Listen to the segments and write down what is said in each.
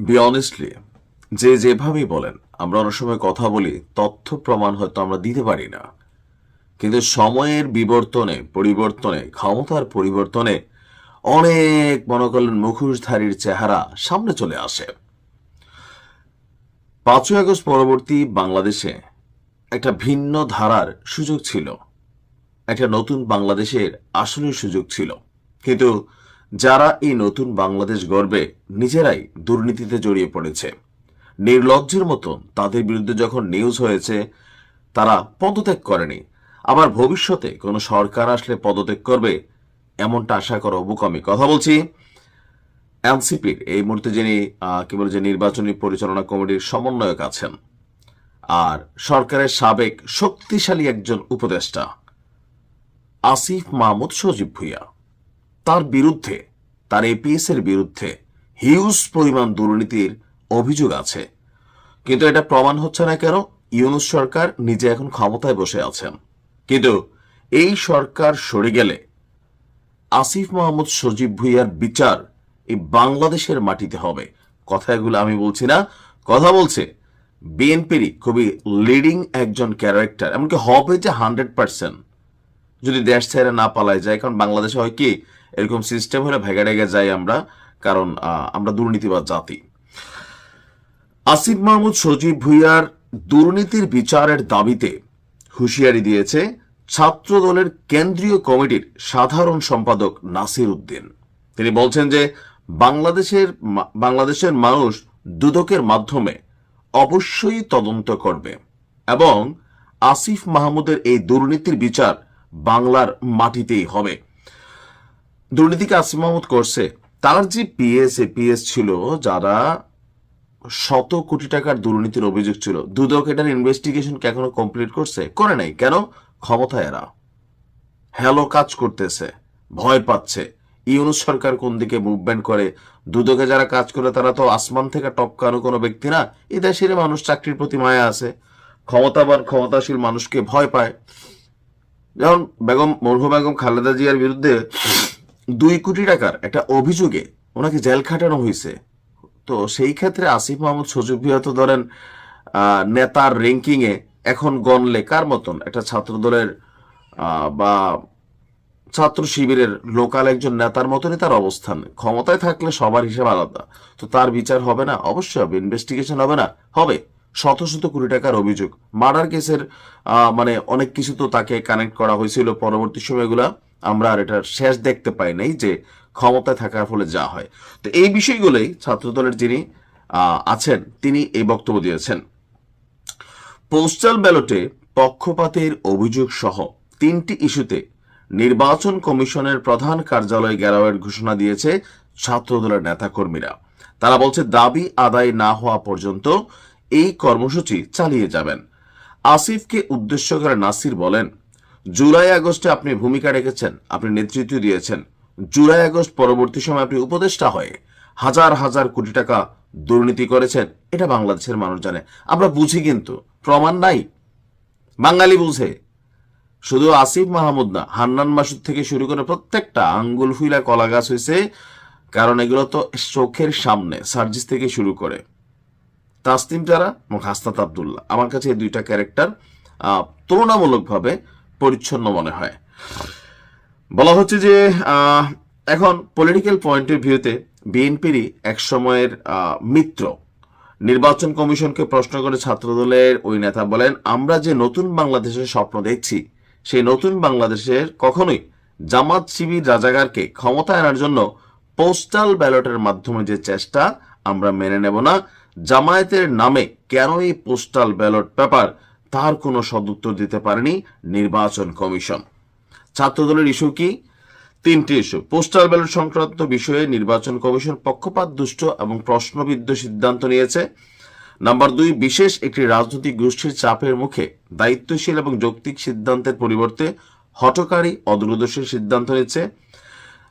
B honestly যে যেভাবেই বলেন, আমরা অনেক সময় কথা বলি, তথ্য প্রমাণ হয়তো আমরা দিতে পারি না। কিন্তু সময়ের বিবর্তনে, পরিবর্তনে, ক্ষমতার পরিবর্তনে অনেক মনে করলেন মুখোশধারীর চেহারা সামনে চলে আসে। পাঁচই আগস্ট পরবর্তী বাংলাদেশে একটা ভিন্ন ধারার সুযোগ ছিল। একটা নতুন বাংলাদেশের আসনের সুযোগ ছিল। কিন্তু যারা এই নতুন বাংলাদেশ গর্বে নিজেরাই দুর্নীতিতে জড়িয়ে পড়েছে। নির্লজ্জের মতন তাদের বিরুদ্ধে যখন নিউজ হয়েছে, তারা পদত্যাগ করেনি। আবার ভবিষ্যতে কোনো সরকার আসলে পদত্যাগ করবে, এমনটা আশা করা বোকামি কথা বলছি এনসিপির, এই মুহূর্তে যিনি কি বলে যে নির্বাচনী পরিচালনা কমিটির সমন্বয়ক আছেন। আর সরকারের সাবেক শক্তিশালী একজন উপদেষ্টা, আসিফ মাহমুদ সজীব ভুইয়া। তার বিরুদ্ধে তার এপিএস এর বিরুদ্ধে হিউজ পরিমাণ দুর্নীতির অভিযোগ আছে। কিন্তু এটা প্রমাণ হচ্ছে না কেন? ইউনুস সরকার নিজে এখন ক্ষমতায় বসে আছেন। কিন্তু এই সরকার সরে গেলে আসিফ মাহমুদ সজীব ভুইয়ার বিচার এই বাংলাদেশের মাটিতে হবে। কথা এগুলো আমি বলছি না, কথা বলছে বিএনপিরই খুবই লিডিং একজন ক্যারেক্টার এমনকি হবে যে হান্ড্রেড পার্সেন্ট যদি দেশ ছেড়ে না পালায় যায়, কারণ বাংলাদেশে হয় কি এরকম সিস্টেম হলে ভেগে ডেগে যাই আমরা, কারণ আমরা দুর্নীতিবাদ জাতি। আসিফ মাহমুদ সজীব ভুইয়ার দুর্নীতির বিচারের দাবিতে হুঁশিয়ারি দিয়েছে ছাত্র দলের কেন্দ্রীয় কমিটির সাধারণ সম্পাদক নাসির উদ্দিন। তিনি বলছেন যে, বাংলাদেশের বাংলাদেশের মানুষ দুদকের মাধ্যমে অবশ্যই তদন্ত করবে এবং আসিফ মাহমুদের এই দুর্নীতির বিচার বাংলার মাটিতেই হবে। দুর্নীতিকে আসিফ করছে। তার যে পিএস এপিএস ছিল, যারা শত কোটি টাকার দুর্নীতির অভিযোগ ছিল, দুদক এটার ইনভেস্টিগেশন কে এখনও কমপ্লিট করছে? করে নাই। কেন? ক্ষমতায় এরা। হ্যালো কাজ করতেছে, ভয় পাচ্ছে। ইউনুস সরকার কোন দিকে মুভমেন্ট করে? দুদকে যারা কাজ করে, তারা তো আসমান থেকে টপকানো কোনো ব্যক্তি না। এই দেশের মানুষ চাকরির প্রতি মায়া আছে। ক্ষমতাবান, ক্ষমতাশীল মানুষকে ভয় পায়। যেমন বেগম মরহু বেগম খালেদা জিয়ার বিরুদ্ধে দুই কোটি টাকার একটা অভিযোগে ওনাকে জেল খাটানো হয়েছে। তো সেই ক্ষেত্রে আসিফ মাহমুদ, সজীব ভুইয়া তো ধরেন নেতার র্যাঙ্কিং এ এখন গণলে কার মতন একটা ছাত্র দলের বা ছাত্র শিবিরের লোকাল একজন নেতার মতনই তার অবস্থান। ক্ষমতায় থাকলে সবার হিসাব আলাদা। তো তার বিচার হবে না? অবশ্যই হবে। ইনভেস্টিগেশন হবে না? হবে। শত শত কোটি টাকার অভিযোগ। মার্ডার কেসের মানে অনেক কিছু তো তাকে কানেক্ট করা হয়েছিল পরবর্তী সময়গুলা। আমরা আর এটার শেষ দেখতে পাই নাই যে ক্ষমতায় থাকার ফলে যা হয়। তো এই বিষয়গুলোই ছাত্রদলের যিনি আছেন, তিনি এই বক্তব্য দিয়েছেন। পোস্টাল ব্যালটে পক্ষপাতের অভিযোগ সহ তিনটি ইস্যুতে নির্বাচন কমিশনের প্রধান কার্যালয় ঘেরাওয়ের ঘোষণা দিয়েছে ছাত্রদলের নেতাকর্মীরা। তারা বলছে, দাবি আদায় না হওয়া পর্যন্ত এই কর্মসূচি চালিয়ে যাবেন। আসিফকে উদ্দেশ্য করে নাসির বলেন জুলাই আগস্টে আপনি ভূমিকা রেখেছেন, আপনি নেতৃত্ব দিয়েছেন। জুলাই আগস্ট পরবর্তী সময় আপনি উপদেষ্টা হয়ে হাজার হাজার কোটি টাকা দুর্নীতি করেছেন। এটা বাংলাদেশের মানুষ জানে। আমরা বুঝি কিন্তু, প্রমাণ নাই। বাঙালি বুঝে। শুধু আসিফ মাহমুদ না, হান্নান মাসুদ থেকে শুরু করে প্রত্যেকটা আঙ্গুল ফুইলা কলা গাছ হয়েছে কারণ এগুলো তো চোখের সামনে, সার্জিস থেকে শুরু করে। তাসলিম তারা এবং হাসনাত আবদুল্লাহ। আমার কাছে এই দুইটা ক্যারেক্টার তুলনামূলকভাবে পরিচ্ছন্ন মনে হয়। বলা হচ্ছে যে এখন পলিটিক্যাল পয়েন্টের ভিউতে বিএনপিরই এক সময়ের আহ, মিত্র। নির্বাচন কমিশনকে প্রশ্ন করে ছাত্রদলের ওই নেতা বলেন আমরা যে নতুন বাংলাদেশের স্বপ্ন দেখছি সেই নতুন বাংলাদেশের কখনোই জামাত শিবির রাজাগারকে ক্ষমতা আনার জন্য পোস্টাল ব্যালটের মাধ্যমে যে চেষ্টা আমরা মেনে নেব না জামায়াতের নামে কেন এই পোস্টাল ব্যালট পেপার তার কোনো সদুত্তর দিতে পারেনি নির্বাচন কমিশন। ছাত্রদলের ইস্যু কি? তিনটি ইস্যু। পোস্টাল ব্যালট সংক্রান্ত বিষয়ে নির্বাচন কমিশন পক্ষপাত, দুষ্ট এবং প্রশ্নবিদ্ধ সিদ্ধান্ত নিয়েছে। নাম্বার দুই, বিশেষ একটি রাজনৈতিক গোষ্ঠীর চাপের মুখে দায়িত্বশীল এবং যৌক্তিক সিদ্ধান্তের পরিবর্তে হটকারী অদূরদর্শী সিদ্ধান্ত নিচ্ছে।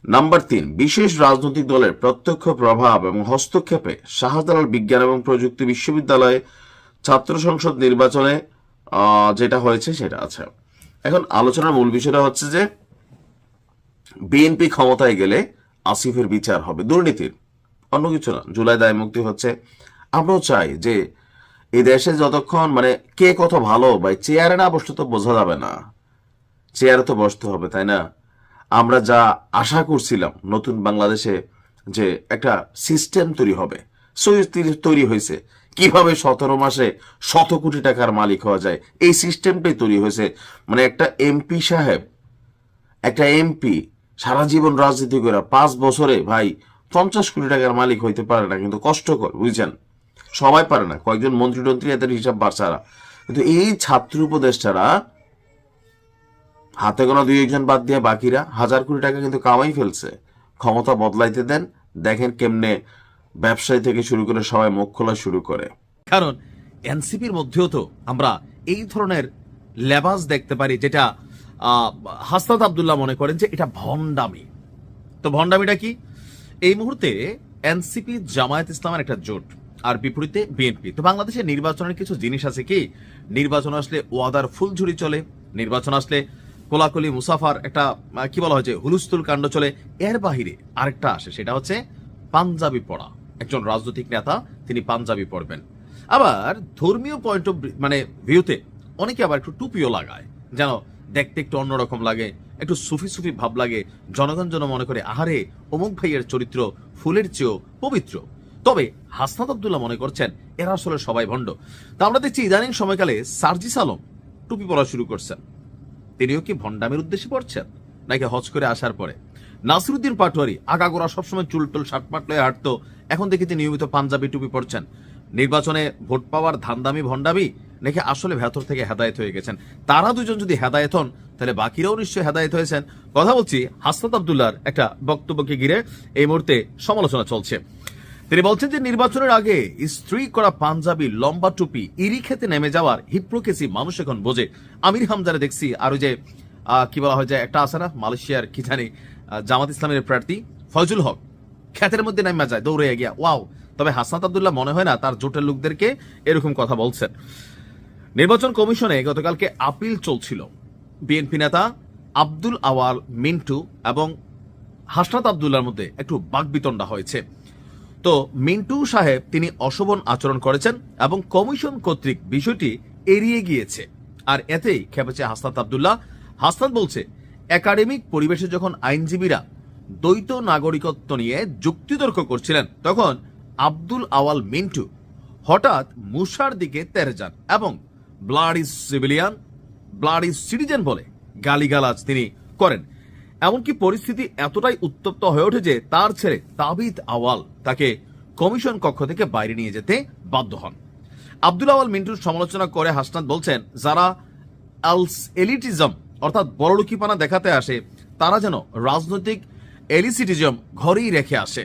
নাম্বার তিন, বিশেষ রাজনৈতিক দলের প্রত্যক্ষ প্রভাব এবং হস্তক্ষেপে শাহজালাল বিজ্ঞান এবং প্রযুক্তি বিশ্ববিদ্যালয়ে ছাত্র সংসদ নির্বাচনে যেটা হয়েছে সেটা আছে এখন আলোচনার মূল বিষয়টা হচ্ছে যে, বিএনপি ক্ষমতায় গেলে আসিফের বিচার হবে। দুর্নীতির। অন্য কিছু না। জুলাই দায় মুক্তি হচ্ছে। আমরাও চাই যে এই দেশে যতক্ষণ মানে কে কত ভালো, ভাই, চেয়ারে না বসলে তো বোঝা যাবে না। চেয়ারে তো বসতে হবে, তাই না? আমরা যা আশা করছিলাম নতুন বাংলাদেশে যে একটা সিস্টেম তৈরি হবে। সুইচ তৈরি হয়েছে। কীভাবে সতেরো মাসে শত কোটি টাকার মালিক হওয়া যায়? এই সিস্টেমটাই তৈরি হয়েছে। মানে একটা এমপি সাহেব, একটা এমপি সারা জীবন রাজনীতি করে পাঁচ বছরে ভাই পঞ্চাশ কোটি টাকার মালিক হইতে পারে না, কিন্তু কষ্টকর, বুঝছেন? সবাই পারে না, কয়েকজন মন্ত্রী টন্ত্রী এদের হিসাব বাচ্চারা কিন্তু এই ছাত্র উপদেষ্টারা, হাতে গোনা দুই একজন বাদ দিয়ে বাকিরা হাজার কোটি টাকা কিন্তু কামাই ফেলছে। ক্ষমতা বদলাইতে দেন, দেখেন কেমনে ব্যবসায়ী থেকে শুরু করে সবাই মুখ খোলা শুরু করে। কারণ এনসিপির মধ্যেও তো আমরা এই ধরনের লেবাস দেখতে পারি যেটা হাসনাত আবদুল্লাহ মনে করেন যে এটা ভণ্ডামি। তো ভণ্ডামিটা কি? এই মুহূর্তে এনসিপি জামায়াত ইসলামের একটা জোট আর বিপরীতে বিএনপি। তো বাংলাদেশের নির্বাচনের কিছু জিনিস আছে কি? নির্বাচন আসলে ওয়াদার ফুলঝুরি চলে, নির্বাচন আসলে কোলাকুলি মুসাফার একটা কি বলা হয় যে হুলুস্থুল কাণ্ড চলে। এর বাহিরে আরেকটা আসে, সেটা হচ্ছে পাঞ্জাবি পড়া। একজন রাজনৈতিক নেতা, তিনি পাঞ্জাবি পড়বেন আবার ধর্মীয় পয়েন্ট অফ মানে ভিউতে অনেকে আবার একটু টুপিও লাগায়। যেন দেখতে একটু অন্যরকম লাগে, একটু সুফি সুফি ভাব লাগে, জনগণ যেন মনে করে, আহারে, অমুক ভাইয়ের চরিত্র ফুলের চেয়েও পবিত্র। তবে হাসনাত আবদুল্লাহ মনে করছেন, এরা আসলে সবাই ভণ্ড। তা আমরা দেখছি ইদানিং সময়কালে সার্জিস আলম টুপি পরা শুরু করছেন। তিনিও কি ভণ্ডামের উদ্দেশ্যে পড়ছেন, নাকি হজ করে আসার পরে? নাসিরুদ্দিন পাটোয়ারি আগাগোড়া সবসময় চুলটুল শার্টপাট লয়ে হাঁটতো এখন দেখি তিনি নিয়মিত পাঞ্জাবি টুপি পরছেন। নির্বাচনে ভোট পাওয়ার ধান্দামি ভণ্ডামি নাকি আসলে ভেতর থেকে হেদায়েত হয়ে গেছেন? তারা দুজন যদি হেদায়েত হন, তাহলে বাকিরাও নিশ্চয়ই হেদায়ত হয়েছেন। কথা বলছি হাসনাত আবদুল্লাহর একটা বক্তব্যকে ঘিরে। এই মুহূর্তে সমালোচনা চলছে। তিনি বলছেন যে নির্বাচনের আগে স্ত্রী করা পাঞ্জাবি, লম্বা টুপি, ইরি খেতে নেমে যাওয়ার হিপ্রোকেসি মানুষ এখন বোঝে। আমির হামজারে দেখছি আর ওই যে কি বলা হয় যে একটা আছে না, মালয়েশিয়ার কি জানি জামাত ইসলামের প্রার্থী ফয়জুল হক। খ্যাতের মধ্যে নেমে যায় দৌড়ে গিয়া। ওয়াও, তবে হাসনাত আবদুল্লাহ মনে হয় না তার জোটের লোকদেরকে এরকম কথা বলছেন। নির্বাচন কমিশনে গতকালকে আপিল চলছিল। বিএনপি নেতা আব্দুল আওয়াল মিন্টু এবং হাসনাত আবদুল্লার মধ্যে একটু বাকবিতণ্ডা হয়েছে। তো মিন্টু সাহেব, তিনি অশোভন আচরণ করেছেন এবং কমিশন কর্তৃক বিষয়টি এড়িয়ে গিয়েছে। আর এতেই খেপেছে হাসনাত আবদুল্লাহ। হাসনাত বলছে, একাডেমিক পরিবেশে যখন আইনজীবীরা দ্বৈত নাগরিকত্ব নিয়ে যুক্তিতর্ক করছিলেন তখন আব্দুল আওয়াল মিন্টু। হঠাৎ মুসার দিকে তেরে যান এবং ব্লাড সিভিলিয়ান, ব্লাড সিটিজেন বলে গালিগালাজ তিনি করেন। এমনকি পরিস্থিতি এতটাই উত্তপ্ত হয়ে ওঠে যে তার ছেলে তাবিদ আওয়াল তাকে কমিশন কক্ষ থেকে বাইরে নিয়ে যেতে বাধ্য হন। আব্দুল আওয়াল মিন্টুর সমালোচনা করে হাসনাত বলছেন, যারা এলিটিজম অর্থাৎ বড়লুকিপানা দেখাতে আসে, তারা যেন রাজনৈতিক এলিসিটিজম ঘরেই রেখে আসে।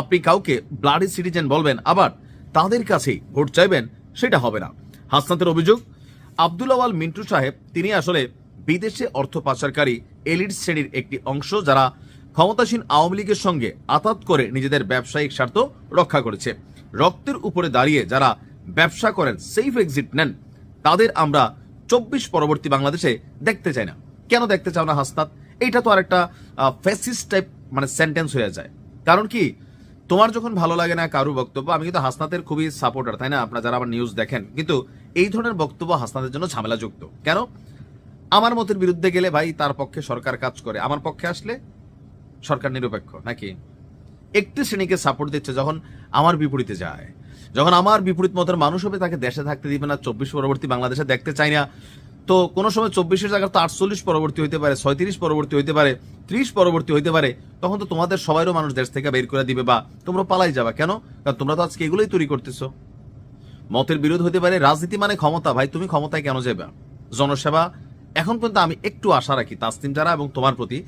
আপনি কাউকে ব্লাডি সিটিজেন বলবেন, আবার তাদের কাছেই ভোট চাইবেন, সেটা হবে না। হাসনাতের অভিযোগ, আব্দুল আওয়াল মিন্টু সাহেব, তিনি আসলে বিদেশে অর্থ পাচারকারী এলিট শ্রেণির একটি অংশ যারা ক্ষমতাসীন আওয়ামী লীগের সঙ্গে আতাত করে নিজেদের ব্যবসায়িক স্বার্থ রক্ষা করেছে। রক্তের উপরে দাঁড়িয়ে যারা ব্যবসা করেন সেফ এক্সিট নেন, তাদের আমরা চব্বিশ পরবর্তী বাংলাদেশে দেখতে চাই না। কেন দেখতে চাও না হাসনাত? এটা তো আরেকটা ফেসিস টাইপ মানে সেন্টেন্স হয়ে যায়। কারণ কি? তোমার যখন ভালো লাগে না কারু বক্তব্য, আমি কিন্তু হাসনাতের খুবই সাপোর্টার তাই না? আপনারা যারা আমার নিউজ দেখেন, কিন্তু এই ধরনের বক্তব্য হাসনাতের জন্য ঝামেলাযুক্ত। কেন? আমার মতের বিরুদ্ধে গেলে ভাই তার পক্ষে সরকার কাজ করে। আমার পক্ষে আসলে সরকার নিরপেক্ষ, নাকি? একটি শ্রেণীকে সাপোর্ট দিচ্ছে যখন আমার বিপরীতে যায়। যখন আমার বিপরীত মতের মানুষ হবে, তাকে দেশে থাকতে দিবে না, চব্বিশ পরবর্তী বাংলাদেশে দেখতে চাই না। তো কোনো সময় চব্বিশের জায়গায় তো আটচল্লিশ পরবর্তী হইতে পারে, ছয়ত্রিশ পরবর্তী হইতে পারে, ত্রিশ পরবর্তী হইতে পারে, তখন তো তোমাদের সবাইরও মানুষ দেশ থেকে বের করে দিবে বা তোমরা পালাই যাবা। কেন? কারণ তোমরা তো আজকে এগুলোই তৈরি করতেছো। মতের বিরোধ হতে পারে, রাজনীতি মানে ক্ষমতা। ভাই, তুমি ক্ষমতায় কেন যাবে জনসেবা, এখন পর্যন্ত আমি একটু আশা রাখি তাসলিম যারা এবং তোমার প্রতি।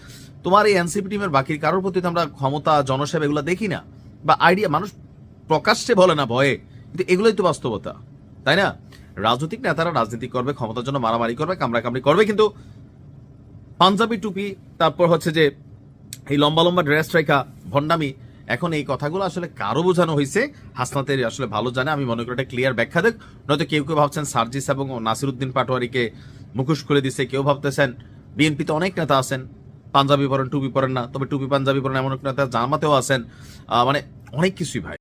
তোমার এই এনসিপি টিমের বাকি কারোর প্রতি তো আমরা ক্ষমতা, জনসেবা এগুলো দেখি না। বা আইডিয়া মানুষ প্রকাশ্যে বলে না ভয়ে। কিন্তু এগুলোই তো বাস্তবতা। তাই না? রাজনৈতিক নেতারা রাজনীতি করবে, ক্ষমতার জন্য মারামারি করবে, কামড়াকামড়ি করবে, কিন্তু পাঞ্জাবি টুপি, তারপর হচ্ছে যে এই লম্বা লম্বা ড্রেস রেখা, ভণ্ডামি, এখন এই কথাগুলো আসলে কারও বোঝানো হয়েছে হাসনাতের আসলে ভালো জানে, আমি মনে করি এটা ক্লিয়ার ব্যাখ্যা দেখ। নয়তো কেউ কেউ ভাবছেন সার্জিস এবং নাসিরুদ্দিন পাটোয়ারিকে মুখোশ খুলে দিছে, কেউ ভাবতেছেন বিএনপিতে অনেক নেতা আছেন, পাঞ্জাবি পরেন, টুপি পরেন না, তবে টুপি পাঞ্জাবি পরেন এমন একটা নেতা, জামাতেও আছেন মানে অনেক কিছুই ভাই।